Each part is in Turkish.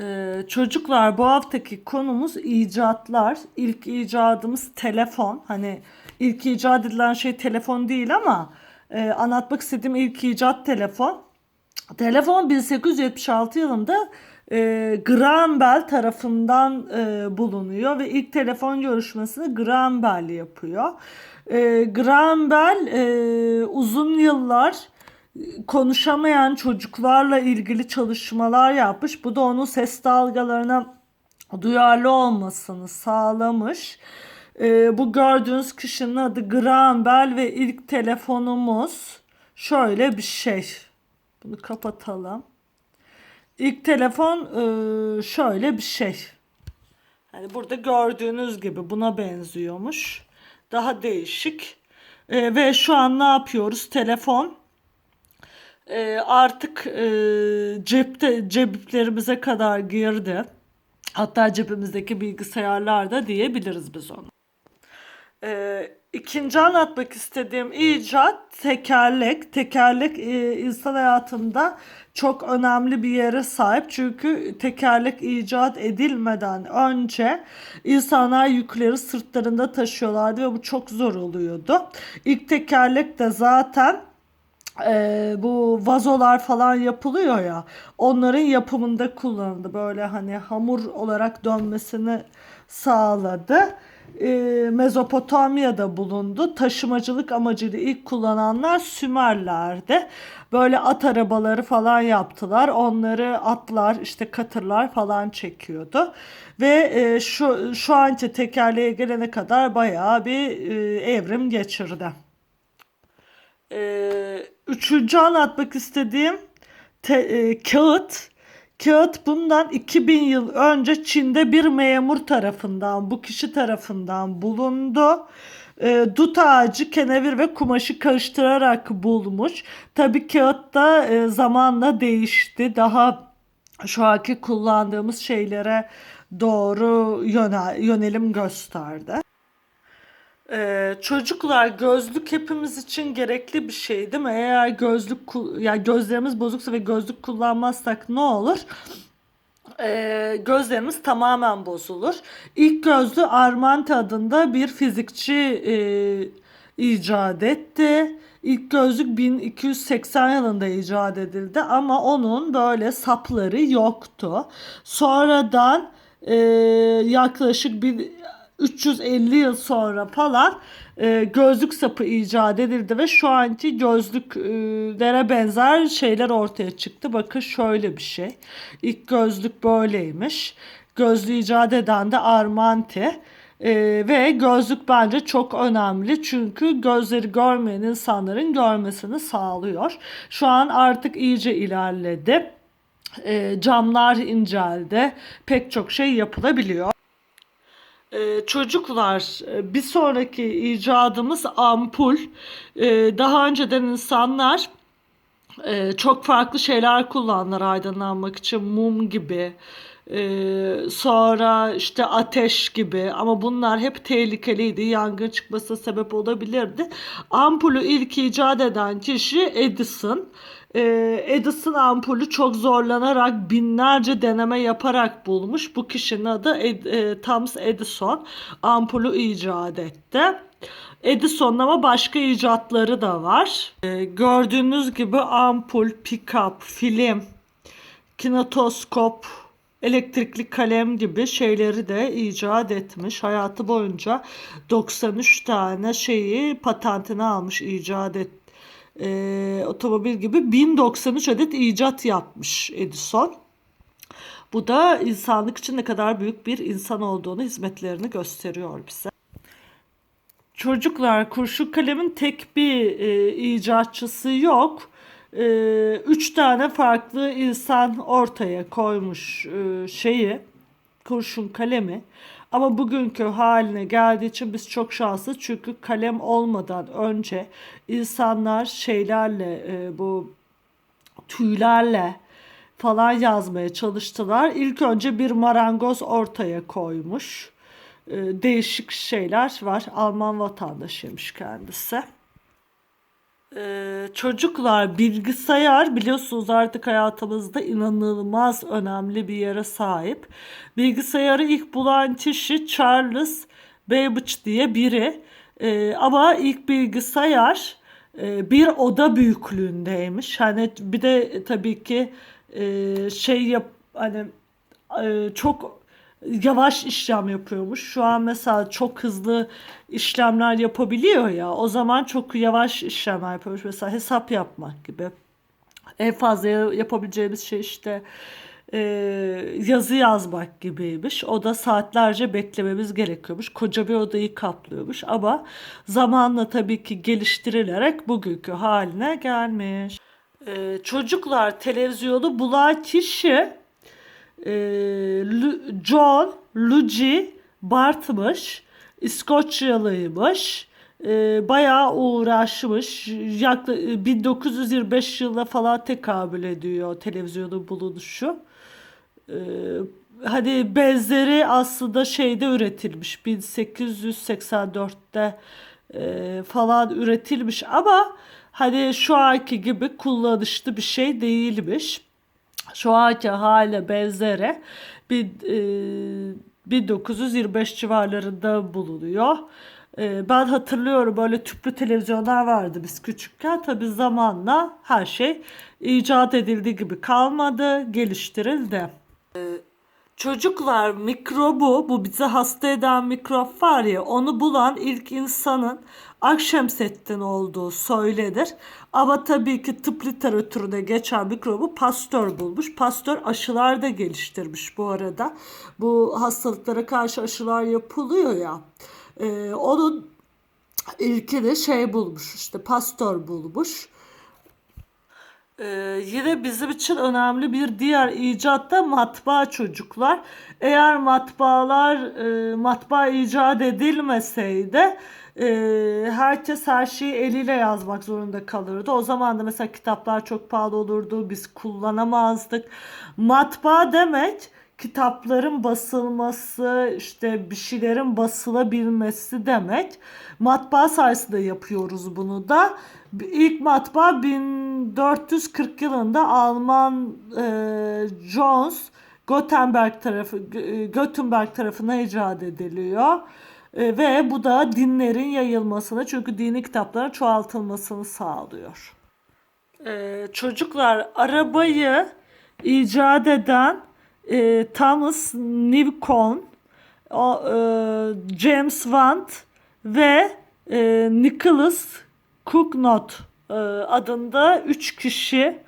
Ee, çocuklar bu haftaki konumuz icatlar. İlk icadımız telefon. Hani ilk icat edilen şey telefon değil ama e, anlatmak istediğim ilk icat telefon. Telefon 1876 yılında e, Graham Bell tarafından e, bulunuyor ve ilk telefon görüşmesini Graham Bell yapıyor. E, Graham Bell e, uzun yıllar konuşamayan çocuklarla ilgili çalışmalar yapmış. Bu da onun ses dalgalarına duyarlı olmasını sağlamış. Ee, bu gördüğünüz kişinin adı Graham Bell ve ilk telefonumuz şöyle bir şey. Bunu kapatalım. İlk telefon e, şöyle bir şey. Hani burada gördüğünüz gibi buna benziyormuş. Daha değişik. E, ve şu an ne yapıyoruz? Telefon e, artık e, cepte ceplerimize kadar girdi. Hatta cebimizdeki bilgisayarlar da diyebiliriz biz onu. E, ikinci anlatmak istediğim icat tekerlek. Tekerlek e, insan hayatında çok önemli bir yere sahip. Çünkü tekerlek icat edilmeden önce insanlar yükleri sırtlarında taşıyorlardı ve bu çok zor oluyordu. İlk tekerlek de zaten e, bu vazolar falan yapılıyor ya onların yapımında kullanıldı. Böyle hani hamur olarak dönmesini sağladı. E, Mezopotamya'da bulundu. Taşımacılık amacıyla ilk kullananlar Sümerlerdi. Böyle at arabaları falan yaptılar. Onları atlar işte katırlar falan çekiyordu. Ve e, şu, şu anki tekerleğe gelene kadar bayağı bir e, evrim geçirdi. Ee, üçüncü anlatmak istediğim te- e, kağıt. Kağıt bundan 2000 yıl önce Çin'de bir memur tarafından, bu kişi tarafından bulundu. E, dut ağacı, kenevir ve kumaşı karıştırarak bulmuş. Tabii kağıt da e, zamanla değişti. Daha şu anki kullandığımız şeylere doğru yönel, yönelim gösterdi. Ee, çocuklar gözlük hepimiz için gerekli bir şey değil mi? Eğer gözlük yani gözlerimiz bozuksa ve gözlük kullanmazsak ne olur? Ee, gözlerimiz tamamen bozulur. İlk gözlü Armante adında bir fizikçi e, icat etti. İlk gözlük 1280 yılında icat edildi ama onun böyle sapları yoktu. Sonradan e, yaklaşık bir 350 yıl sonra falan e, gözlük sapı icat edildi ve şu anki gözlüklere benzer şeyler ortaya çıktı. Bakın şöyle bir şey. İlk gözlük böyleymiş. Gözlüğü icat eden de Armante. E, ve gözlük bence çok önemli çünkü gözleri görmeyen insanların görmesini sağlıyor. Şu an artık iyice ilerledi. E, camlar inceldi. Pek çok şey yapılabiliyor. Ee, çocuklar e, bir sonraki icadımız ampul. Ee, daha önceden insanlar e, çok farklı şeyler kullanırlar aydınlanmak için mum gibi. Ee, sonra işte ateş gibi ama bunlar hep tehlikeliydi. Yangın çıkmasına sebep olabilirdi. Ampulü ilk icat eden kişi Edison. Ee, Edison ampulü çok zorlanarak binlerce deneme yaparak bulmuş. Bu kişinin adı Ed, e, Thomas Edison. Ampulü icat etti. Edison'un ama başka icatları da var. Ee, gördüğünüz gibi ampul, pick-up, film, kinetoskop, elektrikli kalem gibi şeyleri de icat etmiş. Hayatı boyunca 93 tane şeyi patentini almış, icat et, e, otomobil gibi 1093 adet icat yapmış Edison. Bu da insanlık için ne kadar büyük bir insan olduğunu, hizmetlerini gösteriyor bize. Çocuklar kurşun kalemin tek bir e, icatçısı yok. E, üç tane farklı insan ortaya koymuş e, şeyi kurşun kalemi. Ama bugünkü haline geldiği için biz çok şanslı çünkü kalem olmadan önce insanlar şeylerle e, bu tüylerle falan yazmaya çalıştılar. İlk önce bir marangoz ortaya koymuş. E, değişik şeyler var. Alman vatandaşıymış kendisi. Ee, çocuklar bilgisayar biliyorsunuz artık hayatımızda inanılmaz önemli bir yere sahip. Bilgisayarı ilk bulan kişi Charles Babbage diye biri. Ee, ama ilk bilgisayar e, bir oda büyüklüğündeymiş. Hani bir de tabii ki e, şey yap hani e, çok yavaş işlem yapıyormuş. Şu an mesela çok hızlı işlemler yapabiliyor ya. O zaman çok yavaş işlemler yapıyormuş. Mesela hesap yapmak gibi. En fazla yapabileceğimiz şey işte e, yazı yazmak gibiymiş. O da saatlerce beklememiz gerekiyormuş. Koca bir odayı kaplıyormuş. Ama zamanla tabii ki geliştirilerek bugünkü haline gelmiş. E, çocuklar televizyonu bulan kişi e, John Luigi Bart'mış. İskoçyalıymış. E, bayağı uğraşmış. Yakla, 1925 yılına falan tekabül ediyor televizyonun bulunuşu. E, hani benzeri aslında şeyde üretilmiş. 1884'te e, falan üretilmiş ama hani şu anki gibi kullanışlı bir şey değilmiş şu anki hale benzeri bir, e, 1925 civarlarında bulunuyor. E, ben hatırlıyorum böyle tüplü televizyonlar vardı biz küçükken. Tabi zamanla her şey icat edildiği gibi kalmadı, geliştirildi. Çocuklar mikrobu, bu bizi hasta eden mikrop var ya, onu bulan ilk insanın Akşemseddin olduğu söylenir. Ama tabii ki tıp literatürüne geçen mikrobu Pasteur bulmuş. Pasteur aşılar da geliştirmiş bu arada. Bu hastalıklara karşı aşılar yapılıyor ya. Ee, onun ilkini şey bulmuş, işte Pasteur bulmuş. Ee, yine bizim için önemli bir diğer icat da matbaa çocuklar. Eğer matbaalar e, matbaa icat edilmeseydi e, herkes her şeyi eliyle yazmak zorunda kalırdı. O zaman da mesela kitaplar çok pahalı olurdu. Biz kullanamazdık. Matbaa demek kitapların basılması, işte bir şeylerin basılabilmesi demek. Matbaa sayesinde yapıyoruz bunu da. İlk matbaa 1440 yılında Alman e, Jones Gutenberg tarafı Gutenberg tarafına icat ediliyor. E, ve bu da dinlerin yayılmasını çünkü dini kitapların çoğaltılmasını sağlıyor. E, çocuklar arabayı icat eden e, Thomas Newcomb, e, James Watt ve e, Nicholas Cooknot e, adında üç kişi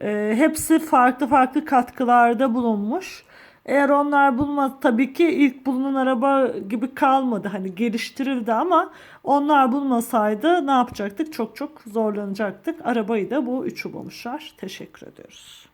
e, hepsi farklı farklı katkılarda bulunmuş. Eğer onlar bulmaz tabii ki ilk bulunan araba gibi kalmadı. Hani geliştirildi ama onlar bulmasaydı ne yapacaktık? Çok çok zorlanacaktık. Arabayı da bu üçü bulmuşlar. Teşekkür ediyoruz.